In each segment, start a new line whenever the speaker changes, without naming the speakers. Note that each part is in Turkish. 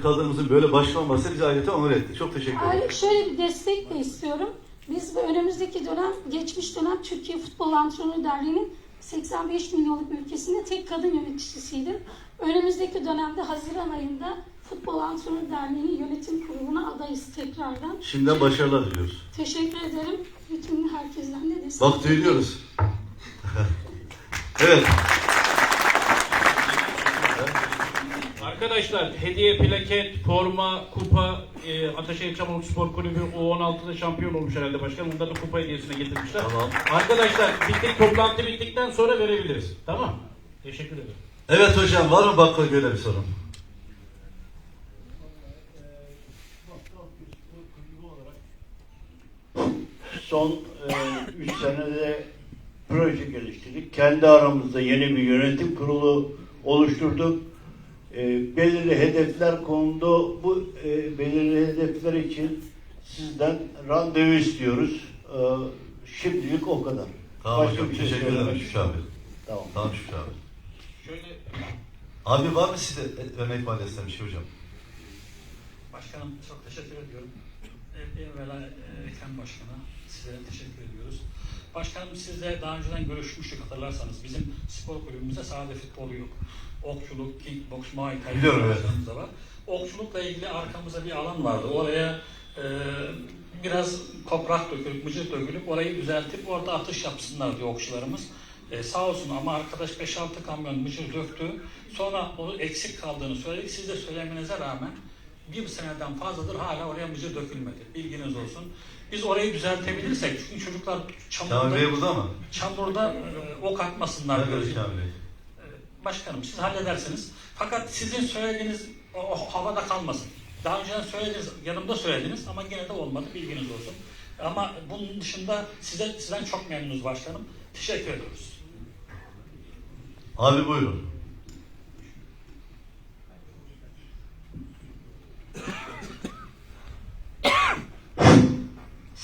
Kadınımızın böyle başkan olması bizi ayrıca onur etti. Çok teşekkür ederim.
Ayrıca şöyle bir destek de istiyorum. Biz bu önümüzdeki dönem, geçmiş dönem Türkiye Futbol Antrenörü Derneği'nin 85 milyonluk ülkesinde tek kadın yöneticisiydim. Önümüzdeki dönemde Haziran ayında Futbol Antrenörü Derneği'nin yönetim kuruluna adayız tekrardan.
Şimdiden başarılar diliyoruz.
Teşekkür ederim. Bütün herkesten de destek.
Bak duyuyoruz. evet.
Arkadaşlar hediye plaket, forma, kupa, e, Ataşehir Çamurluk Spor Kulübü U16'da şampiyon olmuş herhalde başkan. Bunları da kupa hediyesine getirmişler.
Tamam.
Arkadaşlar bittik, toplantı bittikten sonra verebiliriz. Tamam. Teşekkür ederim.
Evet hocam var mı bakkal böyle bir sorun?
Son 3 senede proje geliştirdik. Kendi aramızda yeni bir yönetim kurulu oluşturduk. E, belirli hedefler kondu. Bu e, belirli hedefler için sizden randevu istiyoruz. E, şimdilik o kadar.
Tamam
Başka
hocam
bir şey
teşekkür ederim Şükrü abi.
Tamam.
Tamam Şükrü abi.
Şöyle
Abi var mı size örnek etsem bir şey hocam?
Başkanım çok teşekkür ediyorum. Ev- Evvela e, Ekrem Başkan'a size teşekkür ediyoruz. Başkanım sizle daha önceden görüşmüştük hatırlarsanız. Bizim spor kulübümüzde sadece futbolu yok. Okçuluk, kickbox, muay thai
evet.
da var. Okçulukla ilgili arkamızda bir alan vardı. Oraya e, biraz toprak dökülüp, mıcır dökülüp orayı düzeltip orada atış yapsınlar diyor okçularımız. E, sağ olsun ama arkadaş 5-6 kamyon mıcır döktü. Sonra onu eksik kaldığını söyledik. Siz de söylemenize rağmen bir seneden fazladır hala oraya mıcır dökülmedi. Bilginiz olsun. Biz orayı düzeltebilirsek çünkü çocuklar çamurda,
Kamil Bey burada mı?
çamurda e, ok atmasınlar.
Kamil Bey?
Ee, Başkanım siz halledersiniz. Fakat sizin söylediğiniz o, o havada kalmasın. Daha önceden söylediniz, yanımda söylediniz ama yine de olmadı bilginiz olsun. Ama bunun dışında size sizden çok memnunuz başkanım. Teşekkür ediyoruz.
Abi buyurun.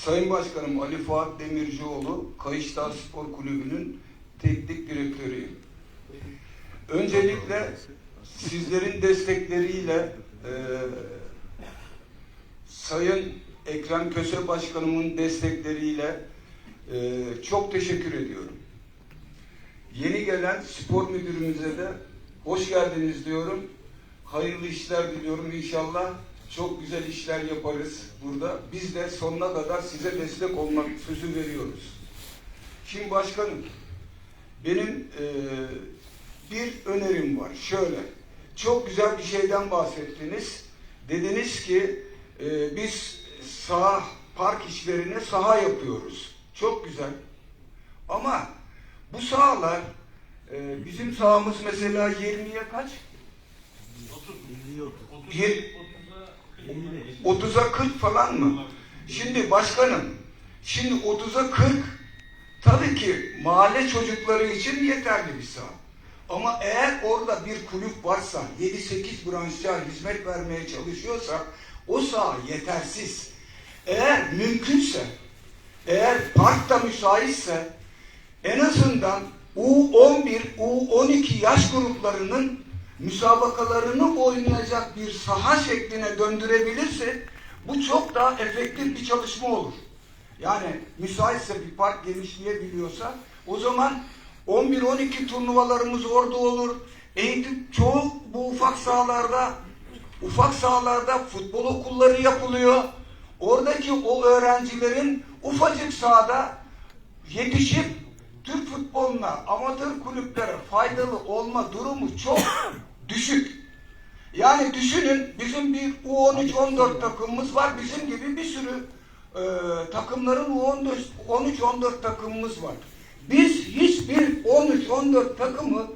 Sayın Başkanım Ali Fuat Demircioğlu, Kayışdağ Spor Kulübü'nün teknik direktörüyüm. Öncelikle sizlerin destekleriyle e, Sayın Ekrem Köse Başkanımın destekleriyle e, çok teşekkür ediyorum. Yeni gelen spor müdürümüze de hoş geldiniz diyorum. Hayırlı işler diliyorum inşallah. Çok güzel işler yaparız burada. Biz de sonuna kadar size destek olmak sözü veriyoruz. Şimdi başkanım, benim e, bir önerim var. Şöyle, çok güzel bir şeyden bahsettiniz. Dediniz ki e, biz saha, park işlerine saha yapıyoruz. Çok güzel. Ama bu sahalar, e, bizim sahamız mesela 20'ye kaç? Bir- 30'a 40 falan mı? Şimdi başkanım, şimdi 30'a 40 tabii ki mahalle çocukları için yeterli bir saha. Ama eğer orada bir kulüp varsa, 7-8 branşa hizmet vermeye çalışıyorsa o saha yetersiz. Eğer mümkünse, eğer park da müsaitse en azından U11, U12 yaş gruplarının müsabakalarını oynayacak bir saha şekline döndürebilirse bu çok daha efektif bir çalışma olur. Yani müsaitse bir park genişleyebiliyorsa o zaman 11-12 turnuvalarımız orada olur. Eğitim çoğu bu ufak sahalarda ufak sahalarda futbol okulları yapılıyor. Oradaki o öğrencilerin ufacık sahada yetişip Türk futboluna, amatör kulüplere faydalı olma durumu çok düşük. Yani düşünün bizim bir U13-14 takımımız var. Bizim gibi bir sürü e, takımların U13-14 takımımız var. Biz hiçbir 13-14 takımı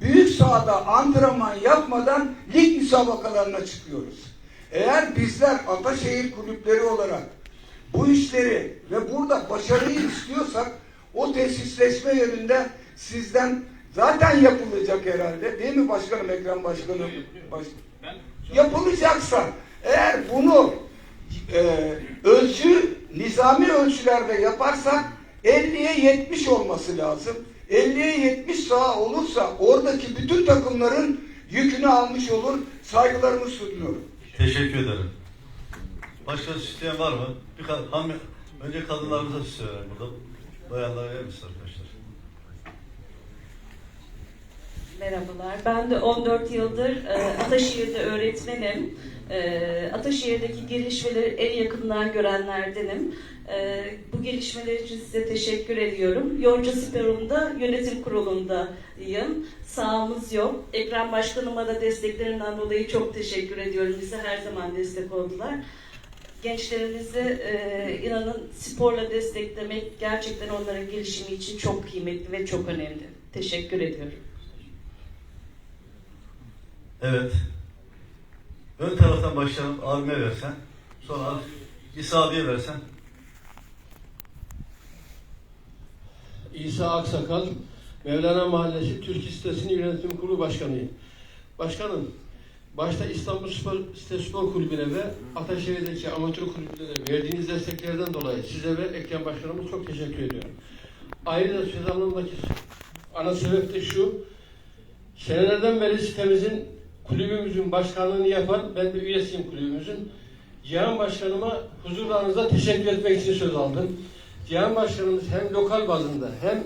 büyük sahada antrenman yapmadan lig müsabakalarına çıkıyoruz. Eğer bizler Ataşehir kulüpleri olarak bu işleri ve burada başarıyı istiyorsak o tesisleşme yönünde sizden zaten yapılacak herhalde. Değil mi başkanım Ekrem Başkanım? Baş... Yapılacaksa eğer bunu e, ölçü nizami ölçülerde yaparsak 50'ye 70 olması lazım. 50'ye 70 saha olursa oradaki bütün takımların yükünü almış olur. Saygılarımı sunuyorum.
Teşekkür ederim. Başka isteyen var mı? Bir önce kadınlarımıza söyleyelim burada. Bayanlara yer misin arkadaşlar?
Merhabalar. Ben de 14 yıldır e, Ataşehir'de öğretmenim. E, Ataşehir'deki gelişmeleri en yakından görenlerdenim. E, bu gelişmeler için size teşekkür ediyorum. Yonca Spor'un yönetim kurulundayım. Sağımız yok. Ekrem Başkanıma da desteklerinden dolayı çok teşekkür ediyorum. Bize her zaman destek oldular. Gençlerimizi inanın sporla desteklemek gerçekten onların gelişimi için çok kıymetli ve çok önemli. Teşekkür ediyorum.
Evet. Ön taraftan başlayalım. Abime versen. Sonra İsa abiye versen.
İsa Aksakal, Mevlana Mahallesi Türk Sitesi'nin yönetim kurulu başkanıyım. Başkanım, başta İstanbul Spor, Spor Kulübü'ne ve Ataşehir'deki amatör kulüplere verdiğiniz desteklerden dolayı size ve Ekrem Başkanımız çok teşekkür ediyorum. Ayrıca söz almamdaki ana sebep de şu, senelerden beri sitemizin kulübümüzün başkanlığını yapan, ben de üyesiyim kulübümüzün. Cihan Başkanıma huzurlarınızda teşekkür etmek için söz aldım. Cihan Başkanımız hem lokal bazında hem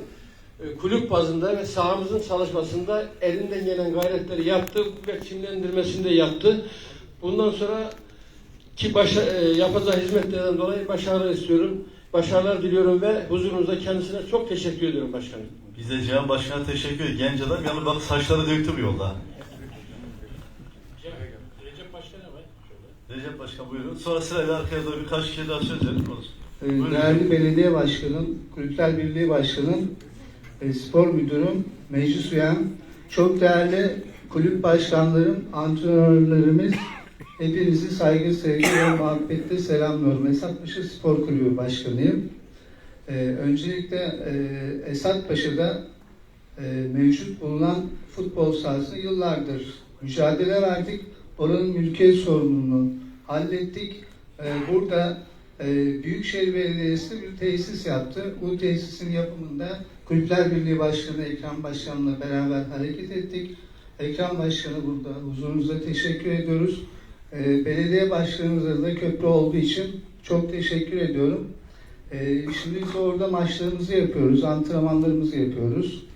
e, kulüp bazında ve sahamızın çalışmasında elinden gelen gayretleri yaptı. Bu bekçimlendirmesini de yaptı. Bundan sonra ki başa, e, yapacağı hizmetlerden dolayı başarılar istiyorum. Başarılar diliyorum ve huzurunuzda kendisine çok teşekkür ediyorum başkanım.
Biz de Cihan Başkan'a teşekkür ediyoruz. Genç adam. Yalnız bak saçları döktü bu yolda.
Recep Başkan ne var? Şöyle.
Recep Başkan buyurun. Sonra sırayla arkaya doğru birkaç kişi daha söz verin. Konuşsun.
Ee,
Buyurun.
Değerli Belediye Başkanım, Kulüpler Birliği Başkanım, e, Spor Müdürüm, Meclis Üyem, çok değerli kulüp başkanlarım, antrenörlerimiz, hepinizi saygı, sevgi ve muhabbetle selamlıyorum. Esatpaşa Spor Kulübü Başkanıyım. Ee, öncelikle e, Esatpaşa'da e, mevcut bulunan futbol sahası yıllardır mücadele verdik. Oranın mülkiyet sorununu hallettik. Ee, burada e, Büyükşehir Belediyesi bir tesis yaptı. Bu tesisin yapımında Kulüpler Birliği Başkanı Ekrem Başkan'la beraber hareket ettik. Ekrem Başkanı burada huzurunuzda teşekkür ediyoruz. Ee, belediye başkanımıza da köprü olduğu için çok teşekkür ediyorum. Ee, şimdi biz orada maçlarımızı yapıyoruz, antrenmanlarımızı yapıyoruz.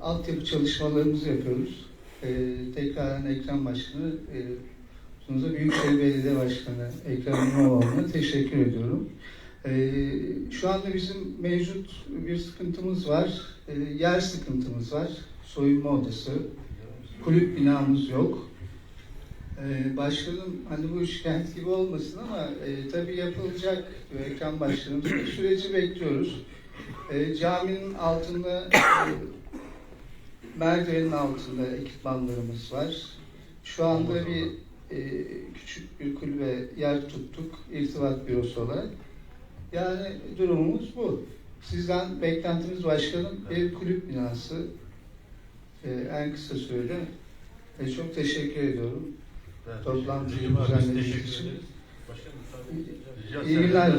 Altyapı çalışmalarımızı yapıyoruz. Tekraren Ekrem Başkanı e, Sunuza Büyükşehir Belediye Başkanı Ekrem İmamoğlu'na teşekkür ediyorum. Ee, şu anda bizim mevcut bir sıkıntımız var. Ee, yer sıkıntımız var. Soyunma odası. Kulüp binamız yok. Ee, başkanım hani bu şikayet gibi olmasın ama e, tabii yapılacak diyor Ekrem Başkanım. Süreci bekliyoruz. Ee, caminin altında e, merdivenin altında ekipmanlarımız var. Şu anda bir e, küçük bir kulübe yer tuttuk irtibat bürosu olarak. Yani durumumuz bu. Sizden beklentimiz başkanım bir kulüp binası e, en kısa sürede. E, çok teşekkür ediyorum.
Evet,
Toplantıyı düzenlediğiniz için. İyi günler.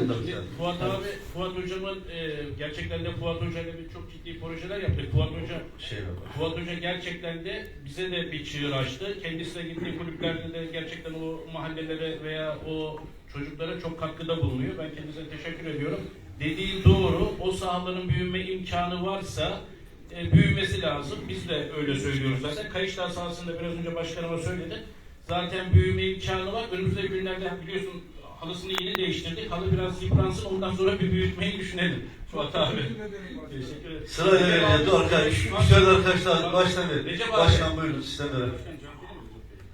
Fuat abi, Fuat hocamın e, gerçekten de Fuat hocayla bir çok ciddi projeler yaptık. Fuat hoca
Şey.
Fuat Hoca gerçekten de bize de bir çığır açtı. Kendisi de gittiği kulüplerde de gerçekten o mahallelere veya o çocuklara çok katkıda bulunuyor. Ben kendisine teşekkür ediyorum. Dediği doğru. O sahaların büyüme imkanı varsa e, büyümesi lazım. Biz de öyle söylüyoruz zaten. Kayışlar sahasında biraz önce başkanıma söyledi. Zaten büyüme imkanı var. Önümüzdeki günlerde biliyorsun halısını yeni değiştirdik. Halı biraz yıpransın ondan sonra bir büyütmeyi düşünelim. Fuat abi. Teşekkür ederim.
Sırayla verin. Dur arkadaşlar. Şu şöyle arkadaşlar baştan verin. Başkan buyurun sistem verin.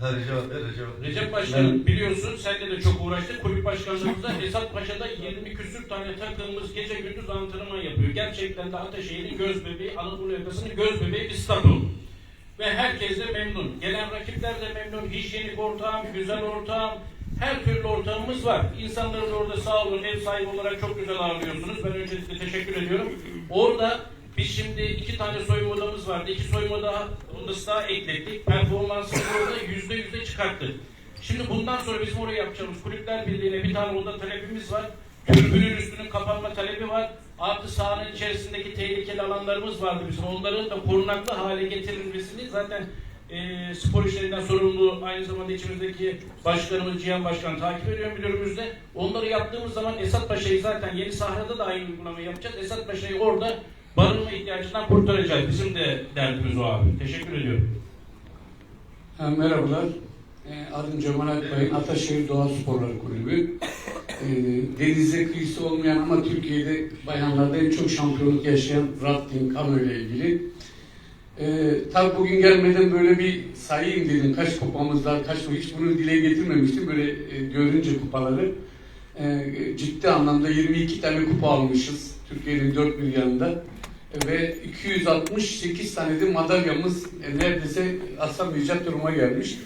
Hadi cevap ver cevap.
Recep Başkanım biliyorsun senle de çok uğraştık. Kulüp başkanlığımızda Esat Paşa'da 20 küsür tane takımımız gece gündüz antrenman yapıyor. Gerçekten de Ataşehir'in göz bebeği, Anadolu yakasının göz bebeği bir stadyum. Ve herkes de memnun. Gelen rakipler de memnun. Hijyenik ortam, güzel ortam, her türlü ortamımız var. İnsanları da orada sağ olun ev sahibi olarak çok güzel ağırlıyorsunuz. Ben öncelikle teşekkür ediyorum. Orada biz şimdi iki tane soyunma odamız vardı. İki soyunma odası daha eklettik. Performansını orada yüzde yüzde çıkarttık. Şimdi bundan sonra bizim oraya yapacağımız kulüpler birliğine bir tane oda talebimiz var. Türbünün üstünün kapanma talebi var. Artı sahanın içerisindeki tehlikeli alanlarımız vardı bizim. Onların da korunaklı hale getirilmesini zaten e, spor işlerinden sorumlu aynı zamanda içimizdeki başkanımız Cihan Başkan takip ediyor müdürümüzde. Onları yaptığımız zaman Esat Paşa'yı zaten Yeni Sahra'da da aynı uygulamayı yapacağız. Esat Paşa'yı orada barınma ihtiyacından kurtaracağız. Bizim de derdimiz o abi. Teşekkür ediyorum.
Ha, merhabalar. E, adım Cemal Akbay'ın Ataşehir Doğa Sporları Kulübü. E, denize kıyısı olmayan ama Türkiye'de bayanlarda en çok şampiyonluk yaşayan rafting, kano ile ilgili. E, tabii bugün gelmeden böyle bir sayayım dedim. Kaç kupamız var, kaç hiç bunu dile getirmemiştim. Böyle e, görünce kupaları. E, ciddi anlamda 22 tane kupa almışız. Türkiye'nin dört bir yanında ve 268 tane de madalyamız e, neredeyse asamayacak duruma gelmiş.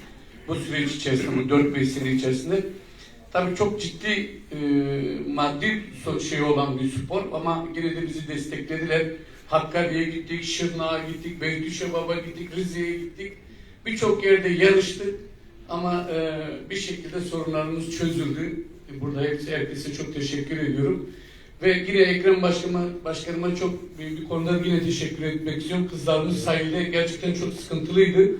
Bu süreç içerisinde, bu 4-5 sene içerisinde. Tabii çok ciddi e, maddi şey olan bir spor ama yine de bizi desteklediler. Hakkari'ye gittik, Şırnak'a gittik, Beytüşevap'a gittik, Rize'ye gittik. Birçok yerde yarıştık ama e, bir şekilde sorunlarımız çözüldü. E, Burada hepsi, herkese çok teşekkür ediyorum. Ve yine Ekrem Başkanıma, Başkanıma çok büyük bir konuda yine teşekkür etmek istiyorum. Kızlarımız sahilde gerçekten çok sıkıntılıydı.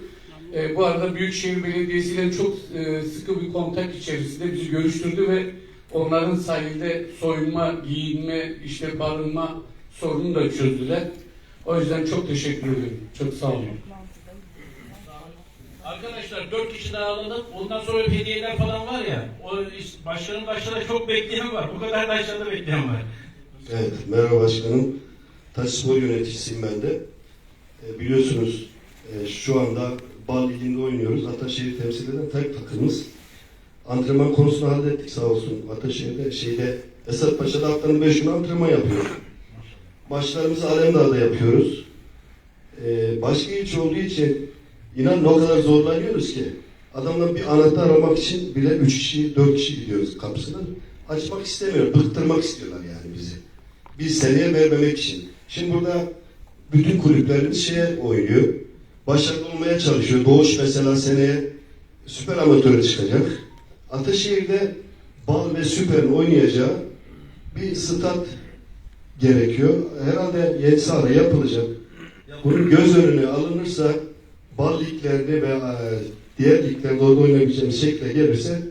Ee, bu arada Büyükşehir Belediyesi ile çok e, sıkı bir kontak içerisinde bizi görüştürdü ve onların sahilde soyunma, giyinme, işte barınma sorununu da çözdüler. O yüzden çok teşekkür ediyorum. Çok sağ olun.
Arkadaşlar dört kişi daha alalım. Ondan sonra hediyeler falan var ya. O iş- başkanın aşağıda çok bekleyen var. Bu kadar da aşağıda bekleyen var.
Evet, merhaba başkanım. Taş spor yöneticisiyim ben de. E, biliyorsunuz e, şu anda Bal Ligi'nde oynuyoruz. Ataşehir temsil eden tek takımız. Antrenman konusunu hallettik sağ olsun. Ataşehir'de şeyde Esat Paşa'da haftanın 5 günü antrenman yapıyor. Maçlarımızı Alemdağ'da yapıyoruz. E, başka ilçe olduğu için inan o kadar zorlanıyoruz ki adamlar bir anahtar aramak için bile 3 kişi 4 kişi gidiyoruz kapısına. Açmak istemiyor, bıktırmak istiyorlar yani bizi. Bir seneye vermemek için. Şimdi burada bütün kulüplerimiz şeye oynuyor. Başarılı olmaya çalışıyor. Doğuş mesela seneye süper amatöre çıkacak. Ataşehir'de Bal ve Süper'in oynayacağı bir stat gerekiyor. Herhalde yeni yapılacak. Bunun göz önüne alınırsa Bal liglerini ve e, diğer liglerde orada oynayabileceğimiz şekle gelirse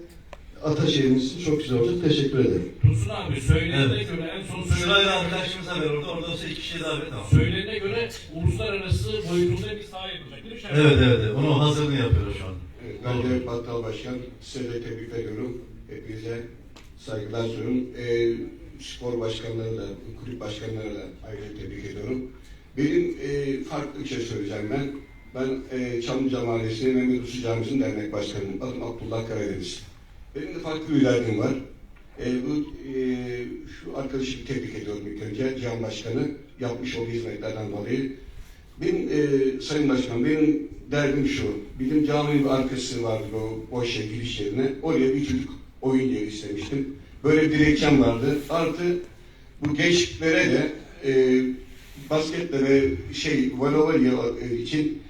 Ataşehir'imiz çok güzel olacak. Teşekkür ederim.
Dursun abi söylenene
Evet.
göre en son
Sırayla
söylenene
arkadaşımıza ver orada. Orada olsa iki kişi daha ver. Tamam.
Söylenene göre uluslararası boyutunda bir saha yapılacak. Değil mi Şeref?
Evet evet. evet. Onun hazırlığını yapıyoruz şu an.
Evet, Ben de Battal Başkan, size de tebrik ediyorum. Hepinize saygılar sunuyorum. Ee, spor başkanları da, kulüp başkanları da ayrıca tebrik ediyorum. Benim e, farklı bir şey söyleyeceğim ben. Ben e, Çamlıca Mahallesi Mehmet Usu Camisi'nin dernek başkanıyım. Adım Abdullah Karadeniz. Benim de farklı derdim var. E, bu, e, şu arkadaşı bir tebrik ediyorum ilk önce. Cihan Başkanı yapmış olduğu hizmetlerden dolayı. Benim e, Sayın Başkan, benim derdim şu. Bizim caminin arkası vardı o boş yer giriş yerine. Oraya bir çocuk oyun yeri istemiştim. Böyle bir dilekçem vardı. Artı bu gençliklere de e, basketle ve şey voleybol için